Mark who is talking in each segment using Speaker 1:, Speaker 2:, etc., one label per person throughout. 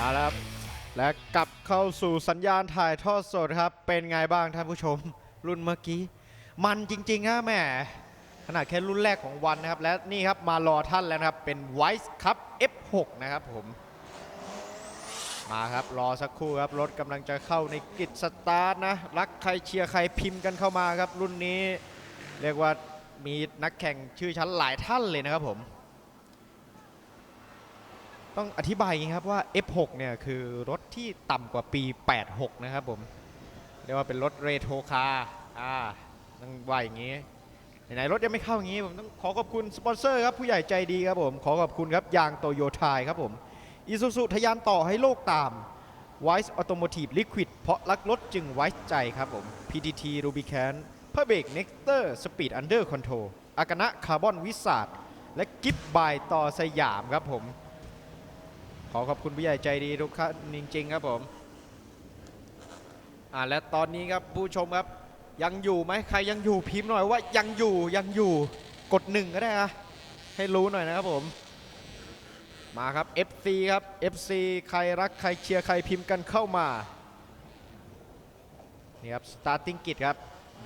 Speaker 1: เอาละครับ และกลับเข้าสู่สัญญาณถ่ายทอดสดครับ เป็นไงบ้างท่านผู้ชม รุ่นเมื่อกี้ มันจริงๆฮะแหม่ขนาดแค่รุ่นแรกของวันนะครับ และนี่ครับมารอท่านแล้วนะครับ เป็น Vice Cup F6 นะครับผม มาครับรอสักครู่ครับ รถกำลังจะเข้าในกิจสตาร์ทนะ รักใครเชียร์ใครพิมพ์กันเข้ามาครับ รุ่นนี้ เรียกว่ามีนักแข่งชื่อชั้นหลายท่านเลยนะครับผม ต้องอธิบายอย่างนี้ครับว่า F6 เนี่ยคือรถที่ต่ำกว่าปี 86 นะครับผม เรียกว่าเป็นรถเรโทรคาร์อ่าต้องว่าอย่างนี้ไหนๆรถยังไม่เข้าอย่างนี้ผมต้องขอขอบคุณสปอนเซอร์ครับ ผู้ใหญ่ใจดีครับผม ขอขอบคุณครับยางโตโยทายครับผมอีซูซูทะยานต่อให้โลกตาม Wise Automotive Liquid เพราะรักรถจึงไว้ใจครับผม PTT Rubicon เพื่อเบรก Nexter Speed Under Control อากานะคาร์บอนวิสาดและกิฟบายต่อสยามครับผม ขอขอบคุณผู้ใหญ่ใจดีทุกท่านจริงๆครับผมอ่าและตอนนี้ครับผู้ชมครับยังอยู่ไหมใครยังอยู่พิมพ์หน่อยว่ายังอยู่ยังอยู่กดหนึ่งก็ได้นะให้รู้หน่อยนะครับผม มาครับ FC ครับ FC ใครรักใครเชียร์ใครพิมพ์กันเข้ามานี่ครับ starting kit ครับ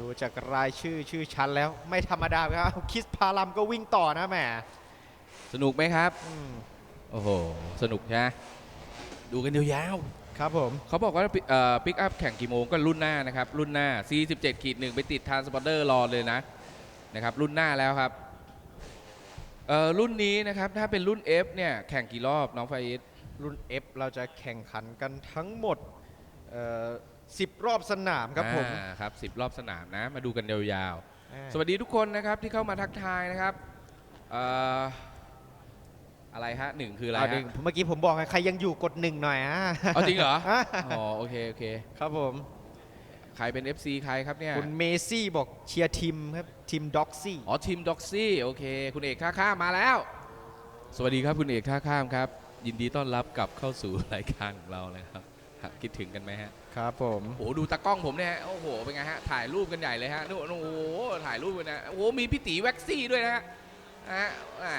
Speaker 1: ดูจากรายชื่อชื่อชั้นแล้วไม่ธรรมดาครับ คิสพาลัมก็วิ่งต่อนะแหม
Speaker 2: สนุกไหมครับ
Speaker 1: อืม
Speaker 2: โอ้โห สนุกใช่ไหมดูกันยาว
Speaker 1: ครับผม
Speaker 2: ๆเขาบอกว่าปิกอัพแข่งกี่โมงก็รุ่นหน้านะครับ รุ่นหน้า 47ขีดหนึ่งไปติดทานสปอร์เตอร์รอเลยนะนะครับรุ่นหน้าแล้วครับเอ่อรุ่นนี้นะครับถ้าเป็นรุ่น F เนี่ยแข่งกี่รอบน้องไฟอิส
Speaker 1: รุ่น F เราจะแข่งขันกันทั้งหมดเอ่อ10 รอบสนามครับผม
Speaker 2: อ่าครับสิบรอบสนามนะ มาดูกันยาว
Speaker 1: อ่า
Speaker 2: ๆสวัสดีทุกคนนะครับที่เข้ามาทักทายนะครับเอ่อ อะไรฮะหนึ่งคืออะไร
Speaker 1: เอาหนึ่
Speaker 2: ฮะ
Speaker 1: งเมื่อกี้ผมบอกไงใครยังอยู่กดหนึ่งหน่อยฮะ
Speaker 2: เอาจริงเหรอ
Speaker 1: ฮะ
Speaker 2: อ๋อโอเคโอเค
Speaker 1: ครับผม
Speaker 2: ใครเป็น FC ใครครับเนี่ย
Speaker 1: คุณเมซี่บอกเชียร์ทีมครับทีมด็อกซี่
Speaker 2: อ๋อทีมด็อกซี่โอเค คุณเอกท่าข้ามมาแล้ว สวัสดีครับคุณเอกท่าข้ามครับ ยินดีต้อนรับกลับเข้าสู่รายการของเรานะครับฮะคิดถึงกันไหมฮะ
Speaker 1: ครับผม
Speaker 2: โอ้โหดูตากล้องผมเนี่ยฮะโอ้โหเป็นไงฮะถ่ายรูปกันใหญ่เลยฮะนู่นโอ้โหถ่ายรูปกันนะโอ้โหมีพี่ตีแว็กซี่ด้วยนะฮะฮะอ่า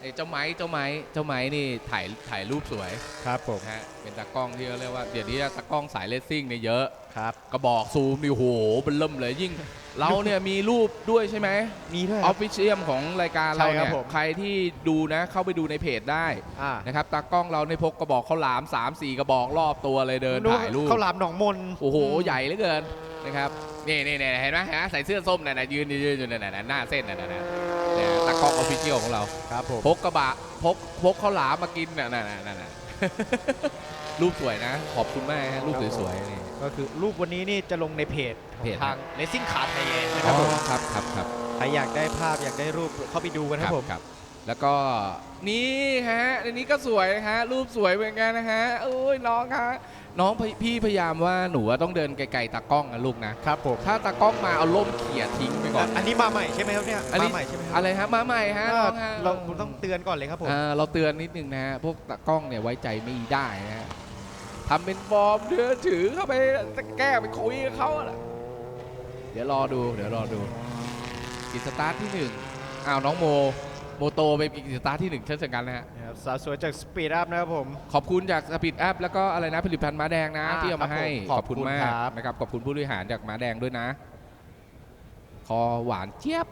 Speaker 2: ไอ้เจ้าไม้เจ้าไม้เจ้าไม้นี่ถ่ายถ่ายรูปสวย
Speaker 1: ครับผม
Speaker 2: นะฮะเป็นตากล้องที่เขาเรียกว่าเดี๋ยวนี้ตากล้องสายเลสซิ่งเนี่ยเยอะ
Speaker 1: ครับ
Speaker 2: กระบอกซูมนี่โหเป็นเริ่มเลยยิ่ง เราเนี่ยมีรูปด้วยใช่ไหม
Speaker 1: มีด้วย
Speaker 2: อ
Speaker 1: ค
Speaker 2: อ
Speaker 1: รั
Speaker 2: ฟ
Speaker 1: บ
Speaker 2: ฟิเชียลของรายการเรา
Speaker 1: ใช่ครั
Speaker 2: เนี่
Speaker 1: บ
Speaker 2: ย
Speaker 1: ผม
Speaker 2: ใครที่ดูนะเข้าไปดูในเพจได้
Speaker 1: อ่า
Speaker 2: นะครับตากล้องเราในยพกกระบอกข้าวหลาม 3 4 กระบอกรอบตัวเลยเดินถ่ายรูป
Speaker 1: ข้าวหลามหนองมน
Speaker 2: โอ้โห ใหญ่เหลือเกินนะครับ นี่นี่นี่เห็นไหมฮะใส่เสื้อส้มน่ะนะยืนยืนอยู่นั่นน่ะหน้าเส้นน่ะนะ เนี่ยตากล้องออฟฟิเชียลของเรา
Speaker 1: ครับผม
Speaker 2: พกกระบะพกพกข้าวหลามมากินน่ะนั่นน่ะนั่นน่ะ รูปสวยนะ ขอบคุณมากฮะรูปสวยๆนี่
Speaker 1: ก็คือรูปวันนี้นี่จะลงในเพจของ
Speaker 2: เพจ
Speaker 1: ทางเลซิ่งขาไทยแลนด์นะค
Speaker 2: ค
Speaker 1: รั
Speaker 2: รั
Speaker 1: บบผม
Speaker 2: ครับครับครับ
Speaker 1: ใครอยากได้ภาพอยากได้รูปเข้าไปดูกันครับผม
Speaker 2: ครับแล้วก็นี่ฮะอันนี้ก็สวยนะฮะรูปสวยเหมือนกันนะฮะโอ้ยน้องฮะ น้องพี่พี่พยายามว่าหนูอะต้องเดินไกลๆตากล้องนะลูกนะ
Speaker 1: ครับผม
Speaker 2: ถ้าตากล้องมาเอาล่มเขี่ยทิ้งไปก่อน
Speaker 1: อันนี้มาใหม่ใช่ไหมครับเนี่ย
Speaker 2: อันนี้
Speaker 1: มาใหม่ใช่ไหมครั
Speaker 2: อะไรฮะมาใหม่ฮะ
Speaker 1: อ่า
Speaker 2: น้องฮะ
Speaker 1: เราผมต้องเตือนก่อนเลยครับผม
Speaker 2: อ่าเราเตือนนิดนึงนะฮะพวกตากล้องเนี่ยไว้ใจไม่ได้นะฮะทำเป็นฟอร์มเดือถือเข้าไปแก้ไปคุยกับเขาอะนะเดี๋ยวรอดูเดี๋ยวรอดูกิจสตาร์ทที่หนึ่งอ้าวน้องโม โมโตไปอีกกิจสตาร์ทที่หนึ่งเช่นเดียวกันนะฮะ
Speaker 1: นะครับสาวสวยจากสปีดอัพนะครับผม
Speaker 2: ขอบคุณจากสปีดแอปแล้วก็อะไรนะผลิตภัณฑ์ม้าแดงนะ
Speaker 1: อ่า
Speaker 2: ที่เอามาให้
Speaker 1: ครับผม
Speaker 2: ขอบคุณ
Speaker 1: ขอบคุณ
Speaker 2: มาก
Speaker 1: ครับ
Speaker 2: นะครับ ขอบคุณผู้บริหารจากม้าแดงด้วยนะ คอหวานเจี๊ยบ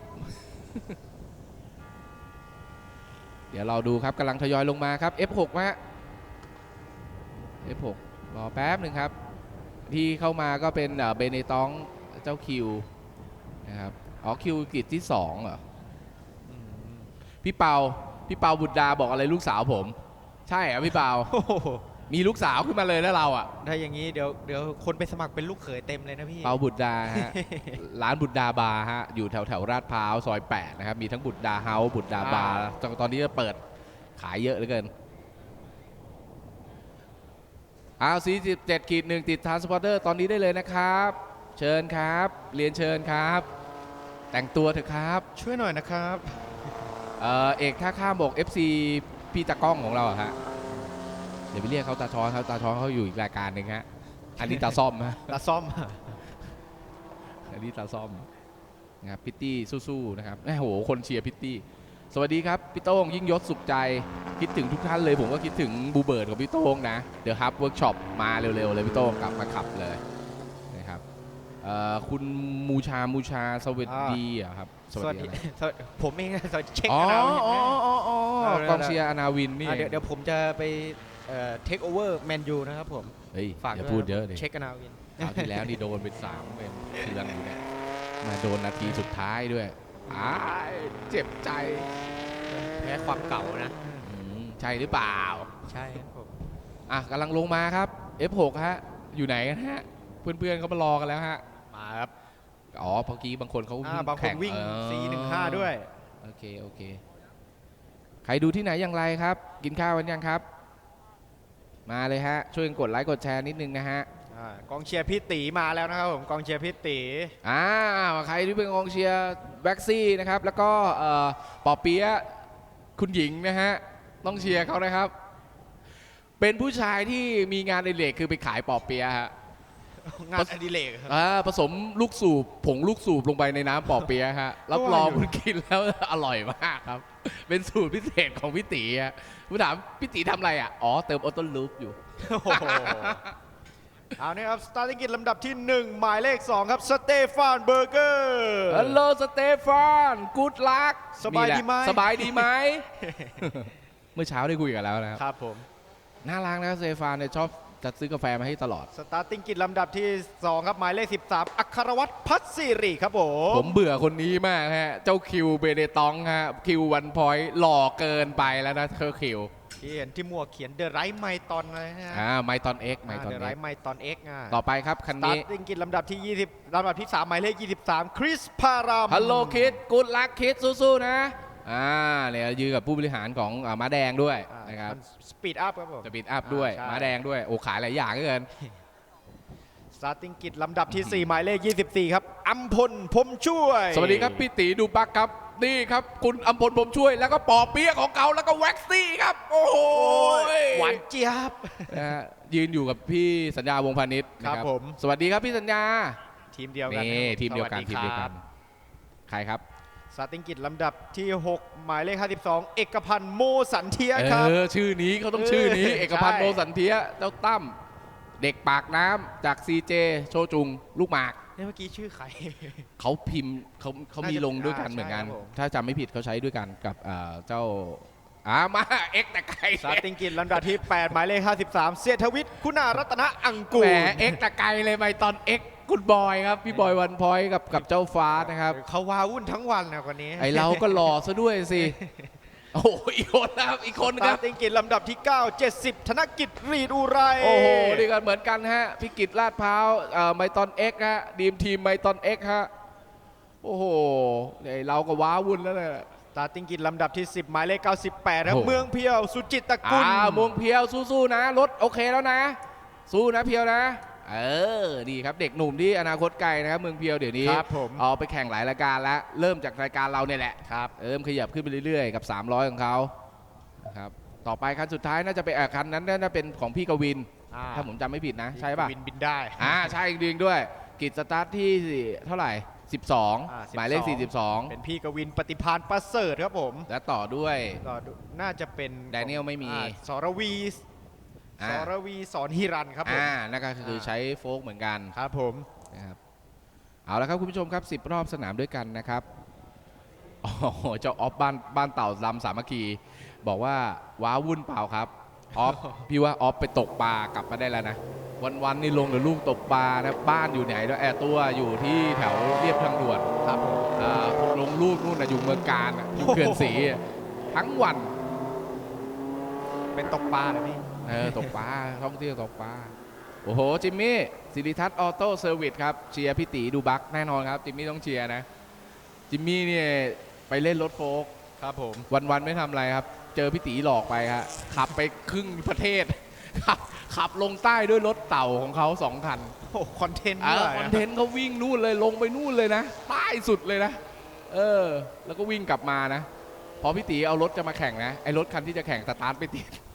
Speaker 2: เดี๋ยวเราดูครับกำลังทยอยลงมาครับ F6 ฮะ F6 รอแป๊บหนึ่งครับ ที่เข้ามาก็เป็นเอ่อเบเนตองเจ้าคิวนะครับอ๋อคิวกิจที่สองเหรอ
Speaker 1: อืม
Speaker 2: พี่เปาพี่เปาบุตรดาบอกอะไรลูกสาวผม ใช่เหรอพี่เปา
Speaker 1: โอ้โห
Speaker 2: มีลูกสาวขึ้นมาเลยนะเราอะ
Speaker 1: ถ้าอย่างนี้เดี๋ยวเดี๋ยวคนไปสมัครเป็นลูกเขยเต็มเลยนะพี่
Speaker 2: เปาบุตรดาฮะ ร้านบุตรดาบาร์ฮะอยู่แถวแถวราดพร้าวซอย8นะครับมีทั้งบุตรดาเฮาส์บุตรดาบาร์
Speaker 1: อ่า
Speaker 2: ตอนตอนนี้จะเปิดขายเยอะเหลือเกินอ้าว47ขีดหนึ่งติดทานสปอร์เตอร์ตอนนี้ได้เลยนะครับ เชิญครับ เรียนเชิญครับ แต่งตัวเถอะครับ
Speaker 1: ช่วยหน่อยนะครับ
Speaker 2: เอ่อเอกท่าข้ามบอก FC พี่ตากล้องของเราอะฮะเดี๋ยวไปเรียกเขาตาช้อนเขาตาช้อนเขาอยู่อีกรายการหนึ่งฮะอันนี้ตาซ่อมฮะ
Speaker 1: ตาซ่อม
Speaker 2: อันนี้ตาซ่อมนะครับพิตตี้สู้ๆนะครับแหมโหคนเชียร์พิตตี้สวัสดีครับพี่โต้งยิ่งยศสุขใจคิดถึงทุกท่านเลย ผมก็คิดถึงบูเบิร์ดกับพี่โต้งนะเดี๋ยวฮับเวิร์กช็อปมาเร็วๆเลยพี่โต้งกลับมาขับเลยนะครับ เอ่อคุณมูชามูชาสวัสดีเหรอครับ
Speaker 1: สวัสดี
Speaker 2: อะไร
Speaker 1: สวัสดีผมเองสวัสดีเช็ค
Speaker 2: อ๋อ
Speaker 1: กันเอา
Speaker 2: อ๋ออ๋ออ๋อ
Speaker 1: เอาเลย
Speaker 2: กองเชียร์อนาวินนี่
Speaker 1: อะเดี๋ยวเดี๋ยวผมจะไปเทคโอเวอร์แมนยูนะครับผม
Speaker 2: เฮ้ย
Speaker 1: ฝาก
Speaker 2: อย่า
Speaker 1: ด้วย
Speaker 2: พูด
Speaker 1: นะ
Speaker 2: เยอะดิ
Speaker 1: เช็คกันเอาวิน
Speaker 2: คราวที่แล้วนี่โดนไปสามเป็นเทือนอยู่เนี่ยมาโดนนาทีสุดท้ายด้วยอ้ายเจ็บใจ
Speaker 1: แพ้ความเก่านะ
Speaker 2: อืมใช่หรือเปล่า
Speaker 1: ใช่ครับผม
Speaker 2: อะกำลังลงมาครับ F6 ฮะ อยู่ไหนกันฮะ เพื่อนๆเขามารอกันแล้วฮะ
Speaker 1: มาครับ
Speaker 2: อ๋อเมื่อกี้บางคนเขา
Speaker 1: อ่าบางคน
Speaker 2: แข่
Speaker 1: วิ่ง
Speaker 2: เออ
Speaker 1: 415ด้วย
Speaker 2: โอเค โอเค ใครดูที่ไหนอย่างไรครับ กินข้าวกันยังครับ มาเลยฮะ ช่วยกันกดไลค์กดแชร์นิดนึงนะฮะ
Speaker 1: อ่ากองเชียร์พี่ตีมาแล้วนะครับผมกองเชียร์พี่ตี
Speaker 2: อ่าใครที่เป็นกองเชียร์แบ็กซี่นะครับ แล้วก็เอ่อปอเปียะคุณหญิงนะฮะ ต้องเชียร์เขานะครับ เป็นผู้ชายที่มีงานในเหล็กคือไปขายปอเปียะฮะ
Speaker 1: งานอดิเรกครับ
Speaker 2: อ่าผสมลูกสูบผงลูกสูบลงไปในน้ำปอเปียะฮะรับรอง
Speaker 1: อร่อยอยู่
Speaker 2: คุณกินแล้ว อร่อยมากครับ เป็นสูตรพิเศษของพี่ตีฮะผมถามพี่ตีทำอะไรอะอ๋อเติมออโต้ลูปอยู่
Speaker 1: โอ้โหเอาเนี่ยครับ สตาร์ทกิจลำดับที่ 1 หมายเลข 2 ครับ สเตฟานเบอร์เกอร์
Speaker 2: ฮัลโหลสเตฟานกูดลัก
Speaker 1: สบายดีไหม
Speaker 2: สบายดีไหม เมื่อเช้าได้คุยกันแล้วนะครับ
Speaker 1: ครับผม
Speaker 2: น่ารักนะสเตฟานเนี่ยชอบ จะซื้อกาแฟมาให้ตลอด
Speaker 1: สตาร์ติ้งกิจลำดับที่ 2 ครับหมายเลข 13 อัครวัตรพัฒสิริครับผม
Speaker 2: ผมเบื่อคนนี้มากฮะ เจ้าคิวเบเดตองฮะ คิววันพอยต์หล่อเกินไปแล้วนะเธอคิว
Speaker 1: ที่เห็นที่หมวกเขียนเดอะไรท์ไมตอนอะไรนะฮะ
Speaker 2: อ่าไมตอนเอ็กไมตอน
Speaker 1: เดอะ
Speaker 2: เอ็
Speaker 1: ไร
Speaker 2: ก
Speaker 1: ท์ไมตอนเอ็กซ์อะ
Speaker 2: ต่อไปครับคัน
Speaker 1: สตา
Speaker 2: นี้
Speaker 1: ร์ติ้งกิจลำดับที่ 20ลำดับที่ 3 หมายเลข 23 คริสพาราม
Speaker 2: ฮัลโหลคิดกูดลักคิดสู้ๆนะ อ่าเนี่ยยืนกับผู้บริหารของอ่าม้าแดงด้วย
Speaker 1: อ่า
Speaker 2: นะครับ
Speaker 1: สปีดอัพครับผม
Speaker 2: จะปิดอัพด้วย
Speaker 1: อ่าใช่
Speaker 2: ม้าแดงด้วยโอ้ขายหลายอย่างเหลือเกิน
Speaker 1: สตาร์ติ้งกิจลำดับที่ 4 หมายเลข 24 ครับอัมพลพรหมช่วย
Speaker 2: สวัสดีครับพี่ตีดูบักครับนี่ครับ คุณอัมพลผมช่วยแล้วก็ปอเปี๊ยะของเก่าแล้วก็แว็กซี่ครับ โอ้โห
Speaker 1: หวานเจี๊ยบ
Speaker 2: นะฮะยืนอยู่กับพี่สัญญาวงศ์พาณิชย์นะครับ
Speaker 1: ผม
Speaker 2: สวัสดีครับพี่สัญญา
Speaker 1: ทีมเดียวกัน
Speaker 2: นี่
Speaker 1: นะครับ
Speaker 2: ทีมเดียวกัน
Speaker 1: ส
Speaker 2: ทีม
Speaker 1: ส
Speaker 2: เดียวกัน
Speaker 1: ครับ
Speaker 2: ใครครับ
Speaker 1: สตาร์ติ้งกิจลำดับที่ 6 หมายเลข 52 เอกพันธ์โมสันเทีย
Speaker 2: เอ
Speaker 1: ครับ
Speaker 2: อชื่อนี้เขาต้องชื่อนี้
Speaker 1: เออ
Speaker 2: เอกพันธ์
Speaker 1: ใช่
Speaker 2: โนสันเทียเจ้าตั้มเด็กปากน้ำจากซีเจโชจุง ลูกหมาก
Speaker 1: เนี่ยเมื่อกี้ชื่อใคร
Speaker 2: เขาพิมพ์เขาเขามี
Speaker 1: น่าจะ
Speaker 2: ลงด้วยกัน
Speaker 1: อ่า
Speaker 2: เหมือนกัน
Speaker 1: ใช่ครับผม
Speaker 2: ถ้าจำไม่ผิดเขาใช้ด้วยกันกับอ่าเจ้าอ่ามาเอ็กแต่ไกล
Speaker 1: สตาร์ติ้งกิจลำดับที่ 8 หมายเลข 53 เสียทวิทย์คุณารัตนะอังกู
Speaker 2: แหม
Speaker 1: ล
Speaker 2: เอ็กแต่ไกลเลยไปตอนเอ็ก คุณบอยครับ พี่บอยวันพอยกับกับเจ้าฟ้านะครับ
Speaker 1: เขาวาวุ่นทั้งวันนะคนนี้
Speaker 2: ไอเราก็หล่อซะด้วยสิโอ้โหอีกคนนะครับอีกคน
Speaker 1: ส
Speaker 2: ค
Speaker 1: ตา
Speaker 2: รับ
Speaker 1: ร์ติ้งกิจลำดับที่ 9 70 ธนกิจรีดอุไร
Speaker 2: โอ้โหนี่กันเหมือนกันฮะพิกิจลาดพร้าวเอ่อไมตอนเอ็กฮะดีมทีมไมตอนเอ็กฮะโอ้โหไอเราก็ว้าวุ่นแล้วเนี่ย
Speaker 1: สตาร์ติ้งกิจลำดับที่ 10 หมายเลข 98ครับ
Speaker 2: โอ้โห
Speaker 1: เมืองเพียว สุจิตตระกุล
Speaker 2: อ่ามวงเพียวสู้ๆนะรถโอเคแล้วนะ สู้นะเพียวนะ เออดีครับเด็กหนุ่มที่อนาคตไกลนะครับเมืองเพียวเดี๋ยวนี้
Speaker 1: ครับผม
Speaker 2: เอาไปแข่งหลายรายการแล้ว เริ่มจากรายการเราเนี่ยแหละ
Speaker 1: ครับ
Speaker 2: เริ่มขยับขึ้นไปเรื่อยๆกับ 300 ของเขานะครับต่อไปคันสุดท้ายน่าจะเป็นอะคันนั้นน่าจะเป็นของพี่กวิน
Speaker 1: อ่า
Speaker 2: ถ้าผมจำไม่ผิดนะใช่ป่ะ
Speaker 1: วินบินได้
Speaker 2: อ่าใช่จริงๆด้วยกิจสตาร์ทที่เท่าไหร่
Speaker 1: อ่า
Speaker 2: 12หมายเลข
Speaker 1: 12เป็นพี่กวินปฏิพานประเสริฐครับผม
Speaker 2: 42 และต่อด้วย
Speaker 1: ก็ดูน่าจะเป็น
Speaker 2: แดเนียลไม่มี
Speaker 1: อ่าสรวี
Speaker 2: อ่า
Speaker 1: สรวีสอนฮิรันครับผม
Speaker 2: อ่านั่นก็คือใช้โฟกเหมือนกัน
Speaker 1: ครับผม
Speaker 2: นะครับเอาละครับคุณผู้ชมครับ 10 รอบสนามด้วยกันนะครับอ๋อเจ้าออฟบ้านบ้านเต่าลำสามัคคี บอกว่าว้าวุ่นเปล่าครับออฟ พี่ว่าออฟไปตกปลากลับมาได้แล้วนะ วันๆนี่ลงกับลูกตกปลานะบ้านอยู่ไหนแล้วแอบตัวอยู่ที่แถวเรียบทางด่วน
Speaker 1: ครับผม
Speaker 2: อ่าลงลูกนู่นนะอยู่เมืองการอะอยู่เขื่อนศรีอะทั้งวัน
Speaker 1: เป็นตกปลาเลยพี่
Speaker 2: เออตกปลาท่องเที่ยวตกปลาโอ้โหจิมมี่สิริทัศน์ออโต้เซอร์วิสครับเชียร์พี่ตีดูบักแน่นอนครับจิมมี่ต้องเชียร์นะจิมมี่เนี่ยไปเล่นรถโฟล์ก
Speaker 1: ครับผม
Speaker 2: วันๆไม่ทำอะไรครับ เจอพี่ตีหลอกไปฮะขับไปครึ่งประเทศขับขับลงใต้ด้วยรถเต่าของเขาสองคัน
Speaker 1: โอ้คอนเทนต์
Speaker 2: อ่า
Speaker 1: ด้วย
Speaker 2: คอนเทนต์เขาวิ่งนู่นเลยลงไปนู่นเลยนะใต้สุดเลยนะ เออ แล้วก็วิ่งกลับมานะ พอพี่ตีเอารถจะมาแข่งนะ ไอ้รถคันที่จะแข่งสตาร์ทไม่ติดโ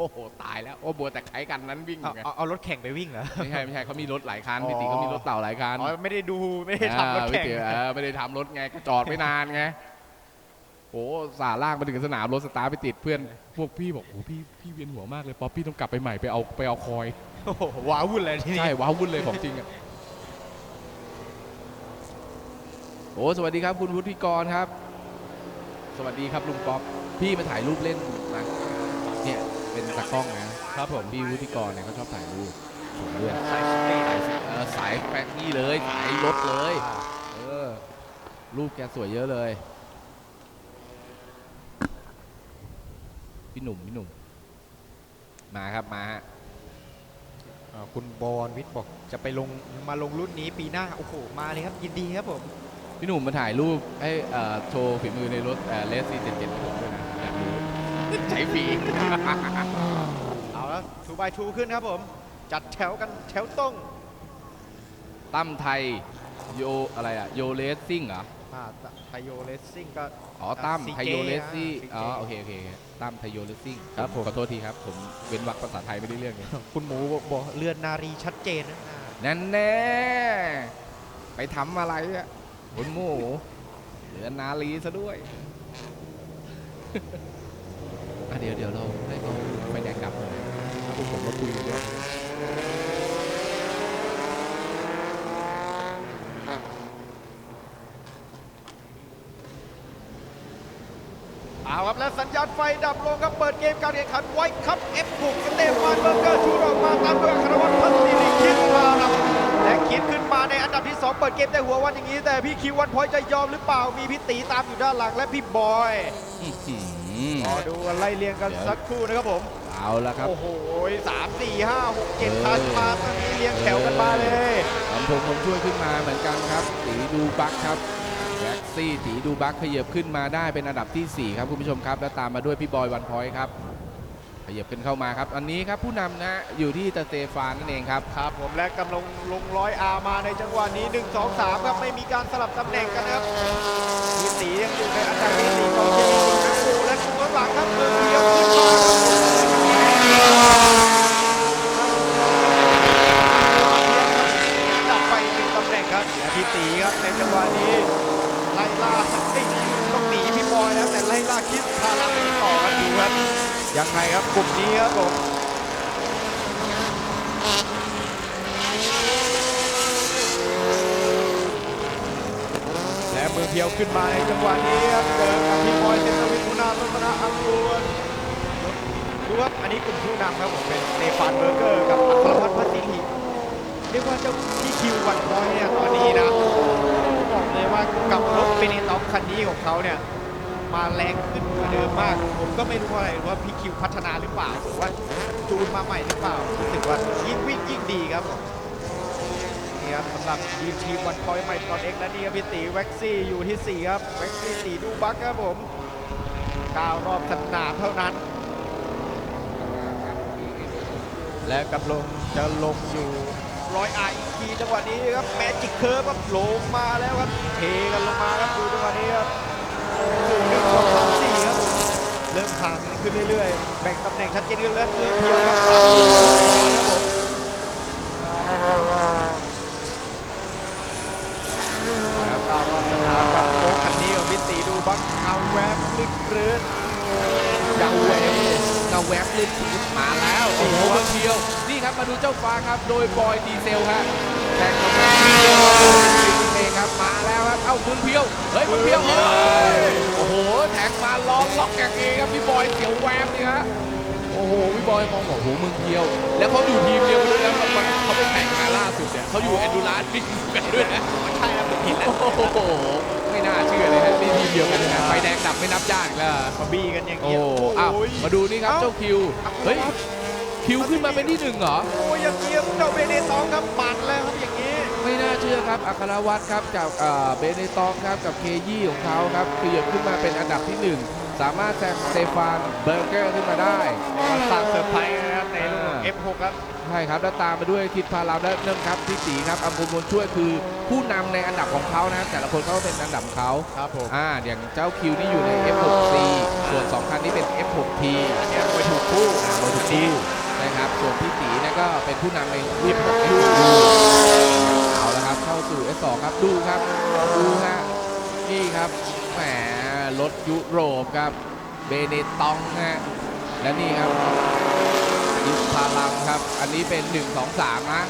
Speaker 2: อ้โหตายแล้วโอ้บัวแต่ไขกันนั้นวิ่งอ
Speaker 1: เอา
Speaker 2: ยู่ไง
Speaker 1: เอาเอารถแข่งไปวิ่งเหรอ
Speaker 2: ไม่ใช่ไม่ใช่เขามีรถหลายคัน
Speaker 1: อ๋อ
Speaker 2: พี่ตีเขามีรถเต่าหลายคัน
Speaker 1: อ๋อไม่ได้ดูไม่ได้ทำรถ
Speaker 2: อ่า
Speaker 1: แข่ง
Speaker 2: พี่ตีเออไม่ได้ทำรถไงก็จอดไม่นานไงโอ้สาล่างมาถึงสนามรถสตาร์ทไปติดเพื่อน พวกพี่บอกโอ้พี่พี่เวียนหัวมากเลยป๊อปพี่ต้องกลับไปใหม่ไปเอาไปเอาคอย
Speaker 1: โอ้โหว้าวุ่นเลยทีนี้
Speaker 2: ใช่ว้าวุ่นเลยของจริงอะโอ้สวัสดีครับคุณวุฒิกรครับ สวัสดีครับลุงป๊อปพี่มาถ่ายรูปเล่นนะเนี่ย เป็นตากล้องนะครับผมพี่วุฒิกรเนี่ยเขาชอบถ่ายรูปสวยด้วย
Speaker 1: สายสตรีท
Speaker 2: สายเออสายแฟกนี่เลยสายรถเลยเออรูปแกสวยเยอะเลย พี่หนุ่มพี่หนุ่ม มาครับมาฮะ
Speaker 1: อ่าคุณบอลวิทย์บอกจะไปลงมาลงรุ่นนี้ปีหน้า โอ้โห มาเลยครับ ยินดีครับผม
Speaker 2: พี่หนุ่มมาถ่ายรูปให้เอ่อโชว์ฝีมือในรถเลสซีเจ็ดเจ็ดผมด้วยนะอยากรู้ ใช้ฝี
Speaker 1: เอาแล้วทูบายทูขึ้นครับผม จัดแถวกันแถวตรง
Speaker 2: ตั้มไทยโยอะไรอะโยเลสซิ่งเหรอ
Speaker 1: อ่าไทโยเลสซิ่งก็
Speaker 2: อ๋อตั้ม
Speaker 1: CJ
Speaker 2: ไทยโยเลสซี่
Speaker 1: อ่า CJ
Speaker 2: อ๋อโอเคโอเคโอเคตั้มไทยโยเลสซิ่ง
Speaker 1: ครับผม
Speaker 2: ขอโทษทีครับ ผมเว้นวรรคภาษาไทยไม่ได้เรื่องเลย
Speaker 1: คุณหมูบอกเรือนนารีชัดเจนนะอ่า
Speaker 2: นั่นแน่ไปทำอะไรอะคุณหมูเหลือนาลีซะด้วย อะเดี๋ยวเดี๋ยวเราให้เขาไปแดงกลับหน่อยพวกผมมาคุยกันด้วย
Speaker 1: เอาครับและสัญญาณไฟดับลงครับเปิดเกมการแข่งขันไว้ครับ F6 สเตฟานเบอร์เกอร์ชูดออกมาตามด้วยอัครวัฒน์พันศิริคิดมาครับและคิดขึ้นมาในอันดับที่ 2 เปิดเกมได้หัววันอย่างนี้ แต่พี่คิววันพอยต์จะยอมหรือเปล่ามีพี่ตีตามอยู่ด้านหลังและพี่บอย
Speaker 2: อื้อหือ
Speaker 1: รอดูกันไล่เรียงกันสักครู่นะครับผม
Speaker 2: เอาละครับ
Speaker 1: โอ้โหสามสี่ห้าหกเจ็ดคันมาตอนนี้เรียงแถวกันมาเลย
Speaker 2: ลำโพงผมช่วยขึ้นมาเหมือนกันครับตีดูบักครับแบ็กซี่ตีดูบักขยับขึ้นมาได้เป็นอันดับทีสี่4 ครับคุณผู้ชมครับ แล้วตามมาด้วยพี่บอยวันพอยต์ครับขยับขึ้นเข้ามาครับ อันนี้ครับผู้นำนะอยู่ที่ตาเตฟานนั่นเองครับ
Speaker 1: ครับผมและกำลังลงร้อยอามาในจังหวะนี้ 1 2 3 ครับไม่มีการสลับตำแหน่งกันนะครับมีสียังอยู่ในอันดับที่สี่ของเชียร์ลีกทั้งคู่และคู่ข้างหลังครับเมืองเดียวขึ้นมาดับไปเป็นตำแหน่งครับพี่ตีครับในจังหวะนี้ไล่ล่าไอ้ยต้องหนีพี่บอยแล้วแต่ไล่ล่าคิดพาลังต่อครับดูครับยังไงครับกลุ่มนี้ครับผม และ มือเพียวขึ้นมาในจังหวะนี้ครับเจอกับพี่บอยเซนวิทุนาต้นนาอังกูลดูครับอันนี้กลุ่มผู้นำครับผมเป็นสเตฟานเบอร์เกอร์กับอัครวัฒน์พัชริเรียกว่าเจ้าพี่คิววันพอยเนี่ยตอนนี้นะบอกเลยว่ากับรถเบเนต็อกคันนี้ของเขาเนี่ยมาแรงขึ้นกว่าเดิมมาก ผมก็ไม่รู้ว่าอะไรว่าพี่คิวพัฒนาหรือเปล่าหรือว่าจูนมาใหม่หรือเปล่ารู้สึกว่ายิ่งวิ่งยิ่งดีครับผม นี่ครับสำหรับทีมทีมวันพอยใหม่ตอนเอ็กและนี่ครับพี่ตีแว็กซี่อยู่ที่ 4 ครับ แว็กซี่ตีดูบักครับผม9รอบสนามเท่านั้น และกำลังจะลงอยู่ร้อยไออีกทีจังหวะนี้ครับแมจิกเคิร์ฟครับลงมาแล้วครับเทกันลงมาครับดูจังหวะนี้ครับสูงหนึ่งสองสามสี่ครับเริ่มห่างกันขึ้นเรื่อยๆ แบ่งตำแหน่งชัดเจนขึ้นแล้วเพื่อเพียวครับสามครับผมครับตามรอบสนามกับโค้งคันนี้ของพิตีดู บักเอาแวบลึกเรือน
Speaker 2: เกาแวบเกาแวบลื่นพื้นมาแล้วโอ้โหเมืองเพียว นี่ครับมาดูเจ้าฟ้าครับ โดยบอยดีเซลฮะแข่งกับเมืองเพียวเองครับมาแล้วครับเอ้าเมืองเพียว เฮ้ยเมืองเพียวเอ้ยโอ้โหแท็กมาล้อมล็อกแกงเองครับพี่บอยเสียวแวบนี่ฮะโอ้โหพี่บอยมองบอกโหเมืองเพียว แล้วเขาอยู่ทีมเดียวกันด้วยแล้วเขาไปแข่งงาล่าสุดเนี่ยเขาอยู่แอนดูรานบิ๊กกันด้วยนะ
Speaker 1: ใช่ครับผมเห็นแล้ว
Speaker 2: ไม่น่าเชื่อเลยนะนี่ทีมเดียวกันเลยนะไฟแดงดับไม่นับญาติอีกแล้ว
Speaker 1: มาบี้กันอย่าง
Speaker 2: โอ้
Speaker 1: เงี้ย
Speaker 2: อ้าว
Speaker 1: โอ้ย
Speaker 2: มาดูนี่ครับเจ้าคิว เฮ้ย คิวขึ้นมาเป็นที่หนึ่งเหรอ
Speaker 1: โอ้ยอย่างเงี้ยเจ้าเบเนตองครับปั่นแล้วครับอย่างนี้
Speaker 2: ไม่น่าเชื่อครับ อัครวัตรครับจากเอ่อเบเนตองครับกับเคยี่ของเขาครับขยับขึ้นมาเป็นอันดับที่หนึ่งสามารถแซงสเตฟานเบอร์เกอร์ขึ้นมาได้
Speaker 1: สร้างเซอร์ไพรส์นะครับในรุ่นของ
Speaker 2: อ่า
Speaker 1: F6 ครับ
Speaker 2: ใช่ครับ แล้วตามมาด้วยทิดพารามและเนื่องครับที่สีครับอัมพลมวลช่วยคือผู้นำในอันดับของเขานะครับแต่ละคนเขาก็เป็นอันดับของเขา
Speaker 1: ครับผม
Speaker 2: อ่าอย่างเจ้าคิวนี่อยู่ใน F6C ส่วนสองคันนี้เป็น F6T
Speaker 1: อันเนี้ยไปถูกคู่
Speaker 2: อ่าโมทูคู่นะครับส่วนพี่ตีเนี่ยก็เป็นผู้นำในรุ่นของ F6 เอาละครับเข้าสู่ S2 ครับดูครับดูฮะนี่ครับแหมรรถยุโรปครับเบเนตองนะฮะและนี่ครับอิสพาลัมครับ อันนี้เป็น 1 2 3นะ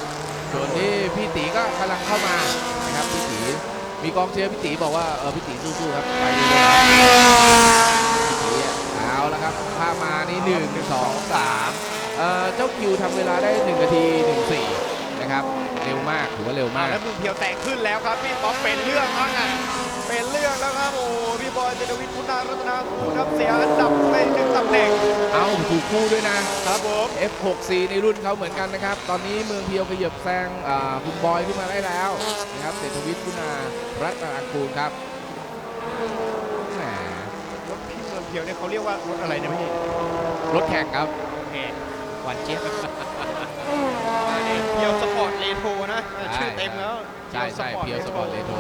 Speaker 2: ส่วนที่พี่ตีก็กำลังเข้ามานะครับพี่ตีมีกองเชียร์พี่ตีบอกว่าเออพี่ตีสู้ๆครับไปเลยพี่ตีอะเอาละครับภามานี่หนึ่งสองสามเอ่อเจ้าคิวทำเวลาได้1นาที14นะครับเร็วมากถือว่าเร็วมาก
Speaker 1: แล้วมึงเพียวแตกขึ้นแล้วครับพี่ป๊อปเป็นเรื่องแล้วไงเป็นเรื่องแล้วครับโอ้พี่บอยเจดวิทย์พุทธารัตนาคูครับเสียอันดับแหน่ง
Speaker 2: เถูกคู่ด้วยนะ
Speaker 1: ครับผม
Speaker 2: F64 ในรุ่นเขาเหมือนกันนะครับ ตอนนี้เมืองเพียวขยับแซงอ่าคุณบอยขึ้นมาได้แล้วนะครับเศรษฐวิทย์คุณารัตนางกูลครับแหม
Speaker 1: รถพี่เมืองเพียวเนี่ยเขาเรียกว่ารถอะไรนะพี่
Speaker 2: รถแข่งครับ
Speaker 1: โอเคหวานเจี๊ยบเพียวสปอร์ตเรโทรนะชื่อเต็มแล้ว
Speaker 2: ใช่ใช่เพียวสปอร์ตเลโท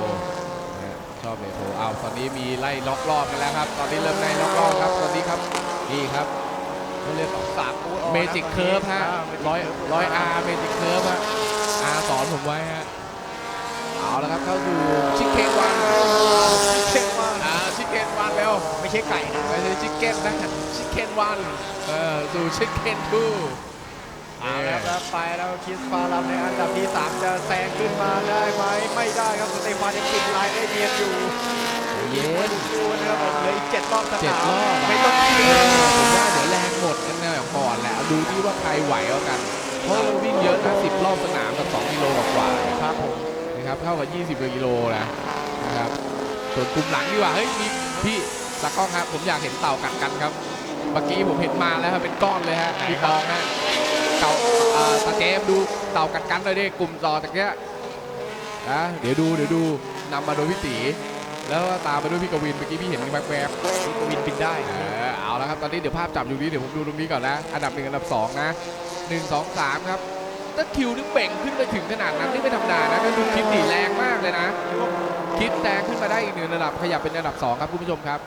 Speaker 2: ชอบเลโทเอาตอนนี้มีไล่ล็อกรอบกันแล้วครับ ตอนนี้เริ่มไล่ล็อกรอบครับ ตอนนี้ครับนี่ครับ เขาเรียก
Speaker 1: สามกูออกนะ
Speaker 2: เมจิกเคิร์ฟฮะา
Speaker 1: Magic
Speaker 2: ร้อย
Speaker 1: Curve
Speaker 2: ร้อยอาร์เมจิกเคิร์ฟฮะอาสอนผมไว้ฮะเอาละครับเข้าสู่ชิคเก้นวัน
Speaker 1: เช็คว่า
Speaker 2: อ่าชิคเก้นวันแล้ว
Speaker 1: ไม่ใช่ไก่นะ
Speaker 2: ไม่ใช่ชิคเก้นนะชิคเก้นวันเออสู่ชิคเก้นทู
Speaker 1: เอาละครับไปแล้วคิสฟาลัมในอันดับที่ 3 จะแซงขึ้นมาได้ไหมไม่ได้ครับสเตฟานยังปิดลายได้เนียนอยู่
Speaker 2: เย็น
Speaker 1: ดูนะครับผมเหลืออีกเจ็ดรอบสนาม
Speaker 2: เจ็ดรอบอะ
Speaker 1: ไม่ต้อง
Speaker 2: เอ
Speaker 1: คิด
Speaker 2: อผมว่าเดี๋ยวแรงหมดกันแน่ก่อนแหละดูที่ว่าใครไหวเอากัน เพราะเราวิ่งเยอะนะ10รอบสนามกับ2กิโลกว่าๆ
Speaker 1: ครับผม
Speaker 2: นะครับเท่ากับ20กว่ากิโลนะนะครับส่วนกลุ่มหลังดีกว่าเฮ้ยมีพี่ตากล้องครับผมอยากเห็นเต่ากัดกันครับ เมื่อกี้ผมเห็นมาแล้วครับเป็นก้อนเลยฮะพี่ปองฮะเต่าอ่าตาเจมส์ดูเต่ากัดกันเลยดิกลุ่มต่อจากเนี้ยนะเดี๋ยวดูเดี๋ยวดูนำมาโดยพี่ตี แล้วก็ตามมาด้วยพี่กวินเมื่อกี้พี่เห็นแวบ
Speaker 1: พี่กวินบินได้
Speaker 2: ๆเออเอาแล้วครับตอนนี้เดี๋ยวภาพจับอยู่นี้เดี๋ยวผมดูตรงนี้ก่อนนะอันดับหนึ่งอันดับสองนะหนึ่งสองสามครับถ้าคิวนึกเบ่งขึ้นไปถึงขนาดนั้นนี่ไม่ธรรมดานะก็ดูคิดดีแรงมากเลยนะ คิดแซงขึ้นมาได้อีกหนึ่งระดับขยับเป็นอันดับ2ครับคุณผู้ชมครับ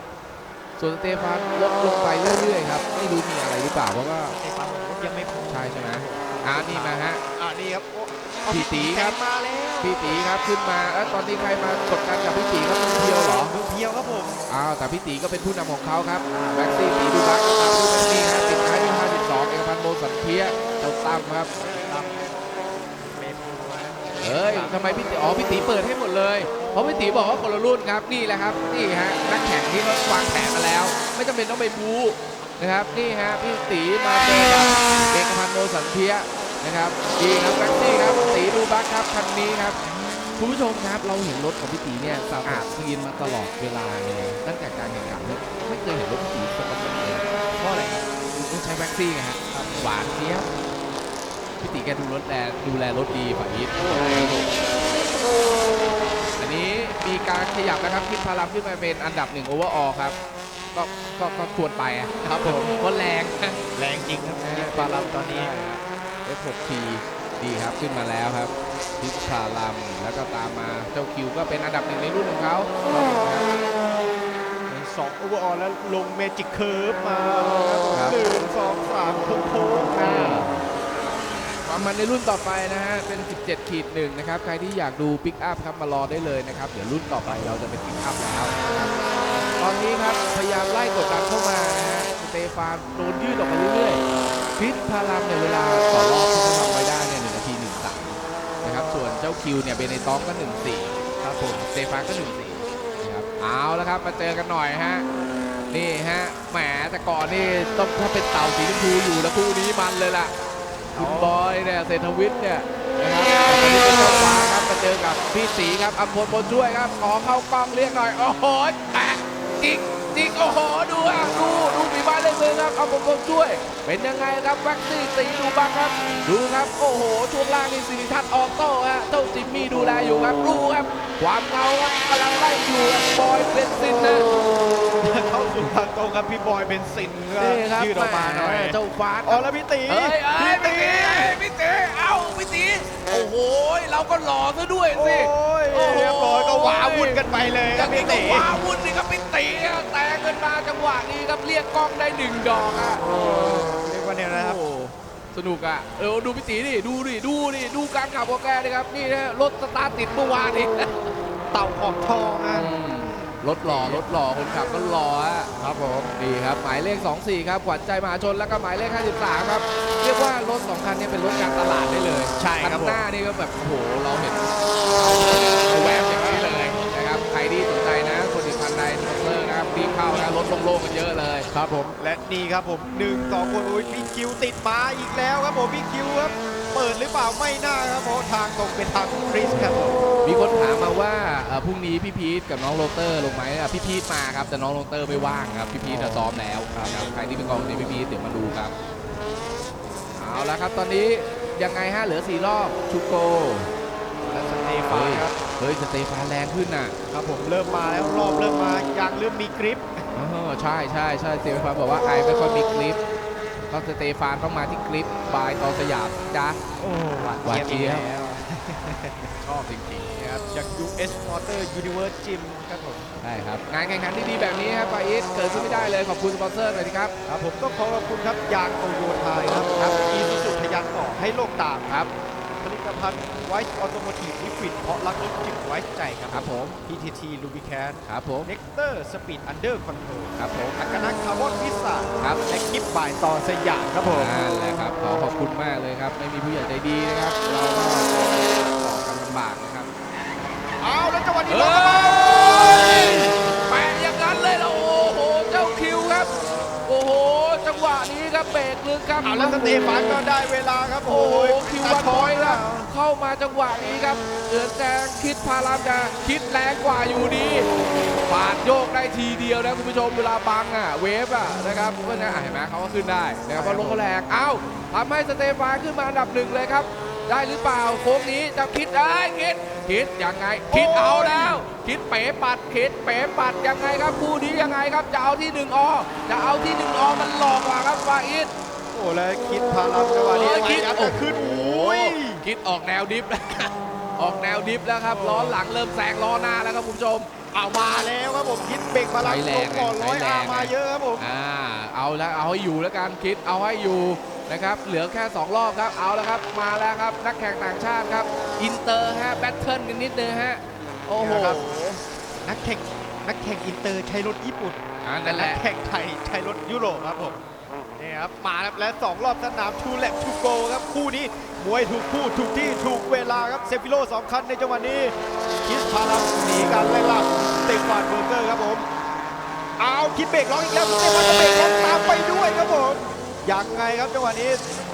Speaker 2: ส่วนสเตฟานลดลงไปเรื่อยๆครับไม่รู้มีอะไรหรือเปล่าเพราะว่า
Speaker 1: ในปั๊มรถยังไม่พอ
Speaker 2: ใช่ใช่ไหม อ่านี่มาฮะ
Speaker 1: อ่านี่ครับโอ้
Speaker 2: พี่ตีครับ
Speaker 1: แซงมาแล้ว
Speaker 2: พี่ตีครับขึ้นมาเอ้ยตอนนี้ใครมากดกันกับพี่ตีครับมือเพียวเหรอ
Speaker 1: มือเพียวครับผม
Speaker 2: อ้าวแต่พี่ตีก็เป็นผู้นำของเขาครับแบ็กซี่ตีดูบักตามดูแบ็กซี่ฮะปิดท้ายด้วย52เอกพันธ์โมสันเทียเจ้าตั้มครับ
Speaker 1: ตามเป็นตัวนะ
Speaker 2: เอ้ยทำไมพี่ตีอ๋อพี่ตีเปิดให้หมดเลย เพราะพี่ตีบอกว่าคนละรุ่นครับนี่แหละครับนี่ฮะนักแข่งที่เขาวางแผนมาแล้ว ไม่จำเป็นต้องไปบู นะครับนี่ฮะพี่ตีมาเจอกับเอกพันธ์โนสันเทียนะครับดีครับแบ็กซี่ครับตีดูบักครับคันนี้ครับคุณผู้ชมครับเราเห็นรถของพี่ตีเนี่ยสะอาดซีนมาตลอดเวลาเลยตั้งแต่การแข่งขันเนี่ยไม่เคยเห็นรถพี่ตีสกปรกเลย
Speaker 1: เพราะอะไรครับ
Speaker 2: ต้องใช้แบ็กซี่ไงฮะหวานเนี้ยพี่ตีแกดูรถแลดูแลรถดีฝ่ายอีทอันนี้มีการขยับนะครับคิดพารัมขึ้นมาเป็นอันดับหนึ่งโอเวอร์ออครับ ก็ก็ก็ควรไปอะครับผม เพราะแรง
Speaker 1: แรงจริงครับ
Speaker 2: นะฮะ
Speaker 1: ฟาลัมตอนนี้
Speaker 2: F6T ดีครับขึ้นมาแล้วครับพิชาลัมแล้วก็ตามมาเจ้าคิวก็เป็นอันดับหนึ่งในรุ่นของเขา
Speaker 1: สองโอเวอร์ออลแล้วลงเมจิกเคิร์ฟมา
Speaker 2: ครับ
Speaker 1: หนึ่งสองสามโค้งๆ
Speaker 2: อ่า
Speaker 1: อ่า
Speaker 2: ความมันในรุ่นต่อไปนะฮะ เป็น 17 ขีดหนึ่งนะครับ ใครที่อยากดูปิกอัพครับมารอได้เลยนะครับ เดี๋ยวรุ่นต่อไปเราจะเป็นปิกอัพแล้วนะครับ ตอนนี้ครับพยายามไล่กดดันเข้ามานะฮะสเตฟานโดนยืดออกไปเรื่อยๆคริสพารัมเนี่ยเวลาต่อรอบที่เขาทำไว้ได้เนี่ยหนึ่งนาทีหนึ่งสามนะครับส่วนเจ้าคิวเนี่ยเบเนตองก็หนึ่งสี่ครับผมสเตฟานก็หนึ่งสี่นะครับเอาแล้วครับมาเจอกันหน่อยฮะนี่ฮะแหมแต่ก่อนนี่ต้องถ้าเป็นเต่าสีชมพูอยู่แล้วคู่นี้มันเลยล่ะคุณบอยเนี่ยเศรษฐวิทย์เนี่ยนะครับตอนนี้เป็นเจ้าฟ้าครับมาเจอกับพี่สีครับอัมพลบนช่วยครับขอเข้ากล้องเรียกหน่อยโอ้โห จริงจริงโอ้โหดูอะดูดูฝีไม้ลายมือครับอัมพลบนช่วย เป็นยังไงครับแว็กซี่ตีดูบ้างครับ ดูครับโอ้โหช่วงล่างนี่สิริทัศน์ออโต้ฮะเจ้าจิมมี่ดูแลอยู่ครับดูครับความเงาครับกำลังไล่อยู่ครับบอยเบนซินนะ
Speaker 1: ทางตรงครับพี่บอยเป็นซินก็
Speaker 2: นี่ครับ
Speaker 1: ยืดออกมาหน่อย
Speaker 2: แเจ้าฟาด
Speaker 1: อ๋อแล้วพี่ตี
Speaker 2: เอ้ยเอ้ย
Speaker 1: พี่
Speaker 2: พี่
Speaker 1: ตี
Speaker 2: ตีเอ้ยพี่ตีเอ้าพี่ตีโอ้โหเราก็หล่อซะด้วย
Speaker 1: โอ้
Speaker 2: สิ
Speaker 1: ย
Speaker 2: โอ้โห
Speaker 1: เรียบร้อยก็ว้าวุ่นกันไปเลย
Speaker 2: อ
Speaker 1: ครั
Speaker 2: ย่า
Speaker 1: บ
Speaker 2: งนี้
Speaker 1: พี่
Speaker 2: ก็
Speaker 1: ตี
Speaker 2: ว้าวุ่นนี่ครับพี่ตีอะแต่เกินมาจังหวะนี้ครับเรียกกล้องได้หนึ่งดอกอะ
Speaker 1: เรียกว่าเนี่ยนะครับ
Speaker 2: โอ้สนุกอะเออดูพี่ตีดิดูดิดูดิดูการขับของแกดิครับนี่นะรถสตาร์ทติดเมื่อวานอีก
Speaker 1: เต่าขอบทองนะ
Speaker 2: อืม รถหล่อรถหล่อคนขับก็หล่อฮะ
Speaker 1: ครับผม
Speaker 2: นี่ครับหมายเลข 24 ครับขวัญใจมหาชนแล้วก็หมายเลข 53 ครับ เรียกว่ารถสองคันเนี้เป็นรถการตลาดได้เลย
Speaker 1: ใช่ครับ
Speaker 2: คัน
Speaker 1: ผม
Speaker 2: หน้านี่ก็แบบโอ้โหเราเห็นแวบอย่างนี้เลยนะครับใครที่สนใจนะคนอีกพันใดสปอนเซอร์นะครับรีบเข้านะรถโล่งๆกันเยอะเลย
Speaker 1: ครับผม และนี่ครับผมหนึ่งสองคนอุ้ยพี่คิวติดมาอีกแล้วครับผมพี่คิวครับ เปิดหรือเปล่าไม่น่าครับเพราะทางตรงเป็นทางคริสครับผม
Speaker 2: มีคนถามมาว่าเอ่อพรุ่งนี้พี่พีทกับน้องโรเตอร์ลงไหมอะพี่พีทมาครับแต่น้องโรเตอร์ไม่ว่างครับพี่พีทจะซ้อมแล้วครับใครที่เป็นกองเชียร์พี่พีทเดี๋ยวมาดูครับเอาละครับตอนนี้ยังไงฮะเหลือสี่รอบชูโก
Speaker 1: และสเตฟานครับ
Speaker 2: เฮ้ยสเตฟานแรงขึ้นน่ะ
Speaker 1: ครับผมเริ่มมาแล้วรอบเริ่มมายางเริ่มมีกริป
Speaker 2: เออใช่ใช่ใช่สเตฟานบอกว่าไอไม่ค่อยมีคลิป ก็สเตฟานต้องมาที่คลิปบายตอสยามจ้า
Speaker 1: โอ้หวาน
Speaker 2: หวาน
Speaker 1: เจี๊ยบ
Speaker 2: เจี๊ยบ
Speaker 1: อีกแล้ว
Speaker 2: ชอบจริงๆนะครับ
Speaker 1: จาก US Motor Universe Gym ครับผม
Speaker 2: ใช่ครับ งานแข่งขันที่ดีแบบนี้ครับไฟอิสเกิดขึ้นไม่ได้เลยขอบคุณสปอนเซอร์หน่อยสิครับ
Speaker 1: ครับ ผมต้องขอขอบคุณครับยางโตโยต้าครับครับอีซูซูพยันต่อให้โลกตาม
Speaker 2: ครับ
Speaker 1: ผลิตภัณฑ์ไวท์ออโตโมทีฟลิควิดเพราะรักรถจิตไว้ใจครับ
Speaker 2: ครับผม
Speaker 1: PTT Lubricant
Speaker 2: ครับผม
Speaker 1: Nectar Speed Under Control
Speaker 2: ครับผม
Speaker 1: อักนักคาร์บอนพิซซ่า
Speaker 2: ครับ
Speaker 1: และคลิปบ่ายต่อสยามครับผม
Speaker 2: นั่นแหละครับขอขอบคุณมากเลยครับ ไม่มีผู้ใหญ่ใจดีนะครับ เราก็บอกกันลำบากนะครับ
Speaker 1: เอาแล้วจังหวะนี้
Speaker 2: เฮ้
Speaker 1: รถ
Speaker 2: ครับเบรกลึกครับ
Speaker 1: เอาแล้วสเตฟานก็ได้เวลาครับ
Speaker 2: โอ้โหคิว
Speaker 1: ตั
Speaker 2: วั
Speaker 1: ด
Speaker 2: น
Speaker 1: ค
Speaker 2: บ
Speaker 1: อ
Speaker 2: อย
Speaker 1: ย
Speaker 2: ค
Speaker 1: แล้
Speaker 2: รับ
Speaker 1: ว
Speaker 2: เข้ามาจังหวะนี้ครับเดือนแจงคิดพารามจะคิดแรงกว่าอยู่ดีปาดโยกได้ทีเดียวนะคุณผู้ชมเวลาบังอะเวฟอะนะครับก็นะอะเห็นไหมเขาก็ขึ้นได้นะครับเพราะลงเขาแรงเอ้าทำให้สเตฟานขึ้นมาอันดับหนึ่งเลยครับ ได้หรือเปล่าโค้งนี้จะคิดได้คิดคิดยังไง คิดเอาแล้ว คิดเป๋ปัดคิดเป๋ปัดยังไงครับคู่นี้ยังไงครับจะเอาที่หนึ่งอจะเอาที่หนึ่งอมันหลอกกว่าครับฟาอิส
Speaker 1: โอ้แล้วคิดพาราจังหวะนี้
Speaker 2: เออคิด
Speaker 1: ยับจะขึ้นโอ้ย
Speaker 2: คิดออกแนวดิฟแล้วออกแนวดิฟแล้วครับ
Speaker 1: โอ้
Speaker 2: ล้อหลังเริ่มแซงล้อหน้าแล้วครับคุณผู้ชม
Speaker 1: เอามาแล้วครับผมคิดเบรกพารา
Speaker 2: ใช้แร
Speaker 1: ล
Speaker 2: ง
Speaker 1: งก่อนร้อย
Speaker 2: ใช้แร
Speaker 1: อางมาเยอะครับผม
Speaker 2: อ่าเอาแล้วเอาให้อยู่แล้วกันคิดเอาให้อยู่ นะครับ เหลือแค่ 2 รอบครับ เอาแล้วครับ มาแล้วครับ นักแข่งต่างชาติครับ อินเตอร์ฮะ แบทเทิลกันนิดนึงฮะ โอ้โห
Speaker 1: นะครับนักแข่งนักแข่งอินเตอร์ใช้รถญี่ปุ่น
Speaker 2: อ่า
Speaker 1: แต่
Speaker 2: นั่นแห
Speaker 1: นัก
Speaker 2: ละ
Speaker 1: แข่งไทยใช้รถยุโรปครับผมนี่ครับมาแล้วและสองรอบสนามทูแลบทูโกครับ คู่นี้มวยถูกคู่ถูกที่ถูกเวลาครับเซฟิโลสองคันในจังหวะนี้คิดพาราหนีการไล่ล่าสเตฟานเบอร์เกอร์ครับผม เอาคิดเบรกร้องอีกแล้วสเตฟานก็เบรกร้องตามไปด้วยครับผม ยังไงครับจังหวะนี้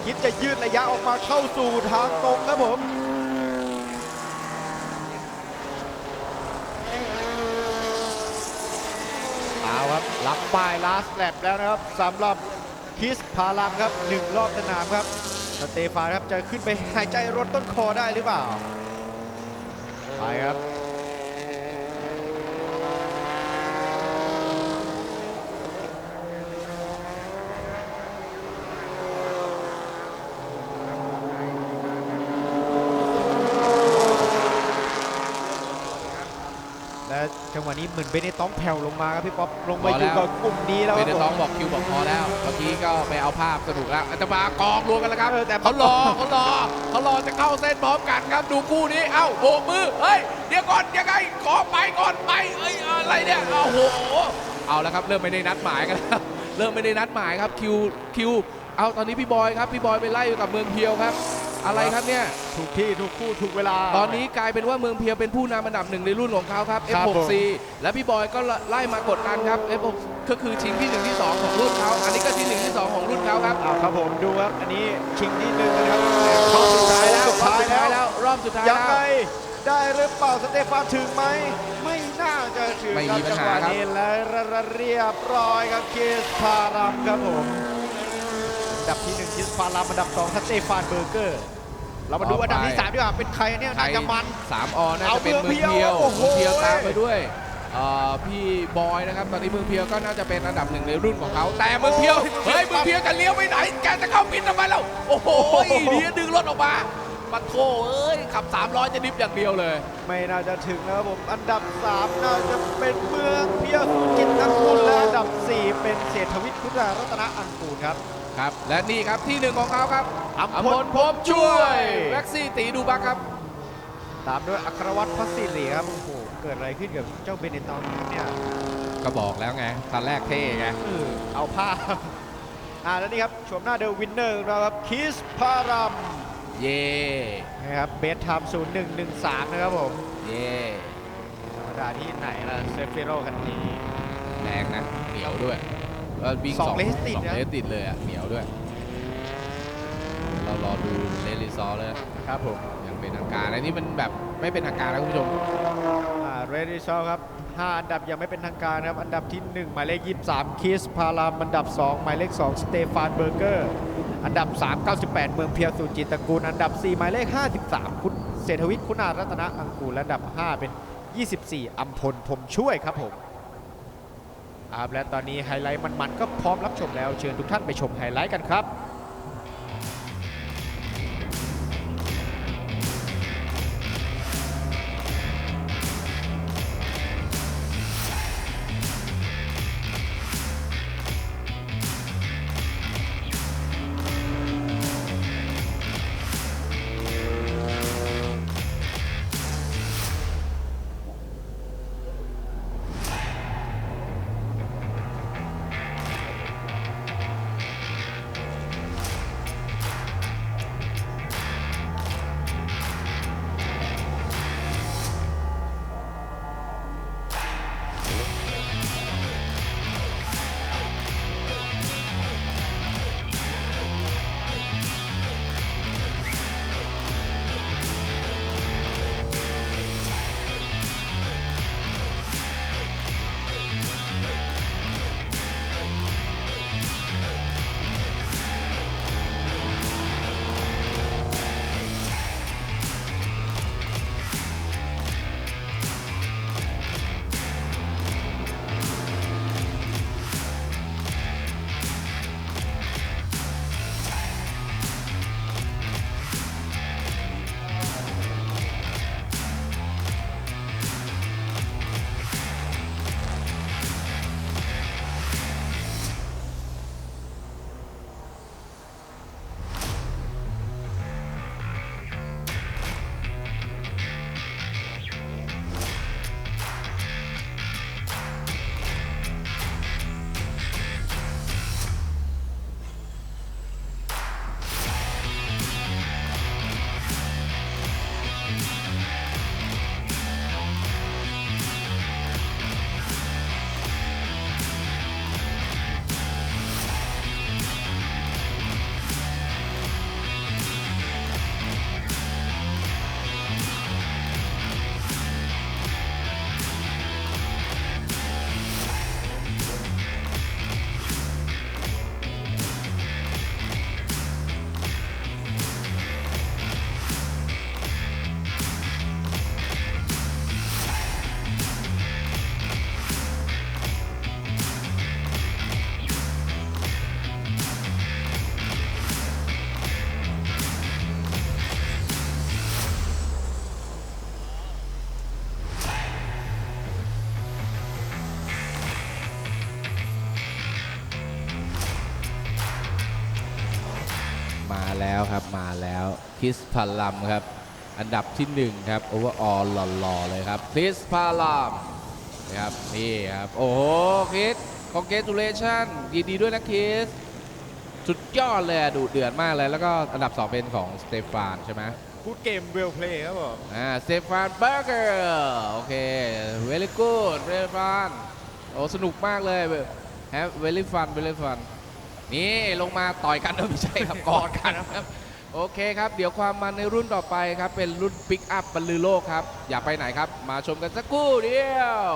Speaker 1: คิดจะยืดระยะออกมาเข้าสู่ทางตรงครับผมเอาครับรับป้ายลาสแลบแล้วนะครับสำหรับคิสพาลัมครับหนึ่งรอบสนามครับสเตฟานครับจะขึ้นไปหายใจรถต้นคอได้หรือเปล่าไปครับ จังหวะนี้เหมือนเบเนต้องแผ่วลงมาครับพี่ป๊อปลงมาอยู่กับกลุ่มนี้แล้วค
Speaker 2: เบ
Speaker 1: รับ
Speaker 2: นเด
Speaker 1: ผม
Speaker 2: ต้องบอกคิวบอกพอแล้วเมื่อกี้ก็ไปเอาภาพสนุกแล้วจะมากองรวมกันแล้วครับ
Speaker 1: เออแต่
Speaker 2: เขารอเขารอเขารอจะเข้าเส้นพร้อมกันครับดูคู่นี้เอ้าโบกมือเฮ้ยเดี๋ยวก่อนยังไงขอไปก่อนไปเอ้ยอะไรเนี่ยโอ้โหเอาแล้วครับเริ่มไม่ได้นัดหมายกันแล้วเริ่มไม่ได้นัดหมายครับคิวคิวเอาตอนนี้พี่บอยครับพี่บอยไปไล่อยู่กับเมืองเพียวครับ อะไรครับเนี่ย
Speaker 1: ถูกที่ถูกคู่ถูกเวลา
Speaker 2: ตอนนี้กลายเป็นว่าเมืองเพียวเป็นผู้นำอันดับหนึ่งในรุ่นของเขาครับ
Speaker 1: ครับผม
Speaker 2: F6C และพี่บอยก็ไล่มากดดันครับ F6 ก็คือชิงที่หนึ่งที่สองของรุ่นเขาอันนี้ก็ที่หนึ่งที่สองของรุ่นเขาครับ
Speaker 1: เอาครับผมดูครับ อันนี้ชิงที่หนึ่งนะครับเข้าสุดท้ายแล้ว
Speaker 2: รอบสุดท้าย
Speaker 1: แล้
Speaker 2: แล้ววรอบสุดท้าย
Speaker 1: ยัง
Speaker 2: แล้
Speaker 1: ไง
Speaker 2: ว
Speaker 1: ได้หรือเปล่าสเตฟานถึงไหม ไม่น่าจะถึง
Speaker 2: ไม่
Speaker 1: ครั
Speaker 2: มี
Speaker 1: บ
Speaker 2: ปัญ
Speaker 1: จัง
Speaker 2: หา
Speaker 1: หวะ
Speaker 2: ครับ
Speaker 1: นี้และเรียบร้อยครับเคสพารัมครับผมอัน ดับที่หนึ่งเคสพารัมอันดับสองสเตฟานเบอร์เกอร์ เรามาดูอันดับที่สามดีกว่าเป็นใครเนี่ย
Speaker 2: ใคร
Speaker 1: น่าจะมัน
Speaker 2: สามออน่า
Speaker 1: เอา
Speaker 2: จะเป็น
Speaker 1: เมื
Speaker 2: เมื
Speaker 1: อ
Speaker 2: องง
Speaker 1: เพี
Speaker 2: เพี
Speaker 1: ย
Speaker 2: ยวว
Speaker 1: โอ้โห
Speaker 2: เมืองเพียวตามไปด้วยเอ่อพี่บอยนะครับตอนนี้เมืองเพียวก็น่าจะเป็นอันดับหนึ่งในรุ่นของเขาแต่เมืองเพียวเฮ้ยเมืองเพียวจะเลี้ยวไปไหน แกจะเข้าปิดทำไมเราโอ้โหดีดึงรถออกมาปัดโถเอ้ยขับ 300 จะดิฟอย่างเดียวเลย
Speaker 1: ไม่น่าจะถึงแล้วครับผม อันดับ 3 น่าจะเป็นเมืองเพียวสุจิตนักบุญและอันดับ 4 เป็นเศรษฐวิทย์พุทธรัตนอังกูลครับ
Speaker 2: ครับและนี่ครับที่หนึ่งของเขาครับ
Speaker 1: อัมพล
Speaker 2: อัมพลพบช่วยแว็กซี่ตีดูบักครับ
Speaker 1: ตามด้วยอัครวัตรพัสสิริครับโอ้โหเกิดอะไรขึ้นกับเจ้าเบเนตอนเนี่ย
Speaker 2: ก็บอกแล้วไงตอนแรกเท่ไง
Speaker 1: เออเอาผ้าอ่าแล้วนี่ครับชมหน้าเดอะวินเนอร์ของเราครับคิสพารัม
Speaker 2: เย่
Speaker 1: นะครับเบสไทม์0113นะครับผม
Speaker 2: เย่
Speaker 1: ธรรมดาที่ไหนล่ะเซฟิโรคันนี้
Speaker 2: แรงนะเหนียวด้วย เออวิ่ง
Speaker 1: สองเลสติด
Speaker 2: สอง
Speaker 1: นะ
Speaker 2: เลสติดเลยอะเหนียวด้วยเรารอดูเลสรีซอร์เลย
Speaker 1: ครับผม
Speaker 2: ยังเป็นทางการอันนี้มันแบบไม่เป็นทางการนะคุณผู้ชม
Speaker 1: อ่าเรดิซอครับ5อันดับยังไม่เป็นทางการนะครับ อันดับที่ 1 หมายเลข 23 คิสพารามอันดับ 2 หมายเลข 2 สเตฟานเบอร์เกอร์ อันดับ 3 98 เมืองเพียวสุจิตตระกูล อันดับ 4 หมายเลข 53 คุณเศรษฐวิทย์คุณารัตนะอังกูลและอันดับ 5 เป็น 24 อัมพลพรหมช่วยครับผม ครับและตอนนี้ไฮไลท์มันๆก็พร้อมรับชมแล้วเชิญทุกท่านไปชมไฮไลท์กันครับ
Speaker 2: แล้วครับมาแล้วคริสพาลัมครับ อันดับที่หนึ่งครับโอเวอร์ออลหล่อๆเลยครับคริสพาลัมนะครับนี่ครับ โอ้โหคริสคอนเกตูเลชันยินดีด้วยนะคริสสุดยอดเลยอะดุเดือดมากเลย แล้วก็อันดับ 2 เป็นของสเตฟานใช่ไหม
Speaker 1: พูดเกมเวลเพลย์ครับผม
Speaker 2: อ่าสเตฟานเบอร์เกอร์โอเคเวลิกูดเวลิฟันโอ้สนุกมากเลยแฮปเวลิฟันเวลิฟัน นี่ลงมาต่อยกันเออไม่ใช่ครับกอดกันครับ โอเคครับ เดี๋ยวความมันในรุ่นต่อไปครับ เป็นรุ่นปิกอัพบรรลือโลกครับ อย่าไปไหนครับ มาชมกันสักครู่เดียว